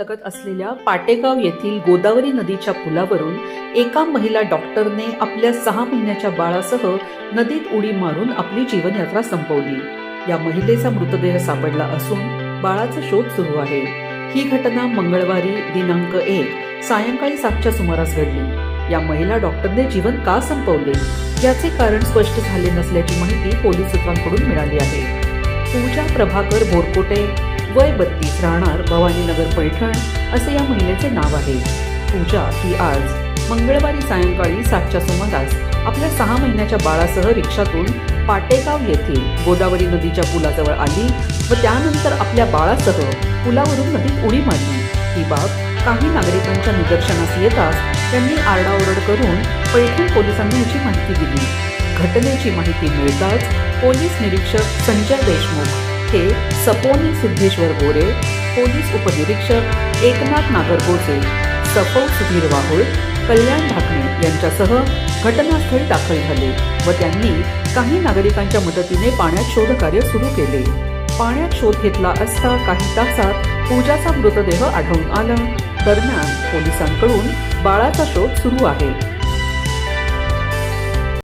लगत असलेल्या पाटेगाव येथील गोदावरी नदीच्या पुलावरून एका महिला डॉक्टरने आपल्या सहा महिन्याच्या बाळासह नदीत उडी मारून आपली जीवनयात्रा संपवली. या महिलेचा मृतदेह सापडला असून बाळाचा शोध सुरू आहे. ही घटना मंगळवारी दिनांक एक सायंकाळी सातच्या सुमारास घडली. या महिला डॉक्टरने जीवन का संपवले? याचे कारण स्पष्ट झाले नसल्याची माहिती पोलीस सूत्रांकडून मिळाली आहे. पूजा प्रभाकर बोरकोटे वय बत्तीस राहणार भवानीनगर पैठण असे या महिलेचे नाव आहे. पूजा ही आज मंगळवारी सायंकाळी सातच्या सुमारास आपल्या सहा महिन्याच्या बाळासह रिक्षातून पाटेगाव येथील गोदावरी नदीच्या पुलाजवळ आली व त्यानंतर आपल्या बाळासह पुलावरून नदीत उडी मारली. ही बाब काही नागरिकांच्या निदर्शनास येताच त्यांनी आरडाओरड करून पैठण पोलिसांनी याची माहिती दिली. घटनेची माहिती मिळताच पोलीस निरीक्षक संजय देशमुख हे सपोनी सिद्धेश्वर गोरे पोलीस उपनिरीक्षक एकनाथ नागरगोजे सफव सुधीर वाहुळ कल्याण ढाकणे यांच्यासह घटनास्थळी दाखल झाले व त्यांनी काही नागरिकांच्या मदतीने पाण्यात शोधकार्य सुरू केले. पाण्यात शोध घेतला असता काही तासात पूजाचा मृतदेह आढळून आला. दरम्यान पोलिसांकडून बाळाचा शोध सुरू आहे.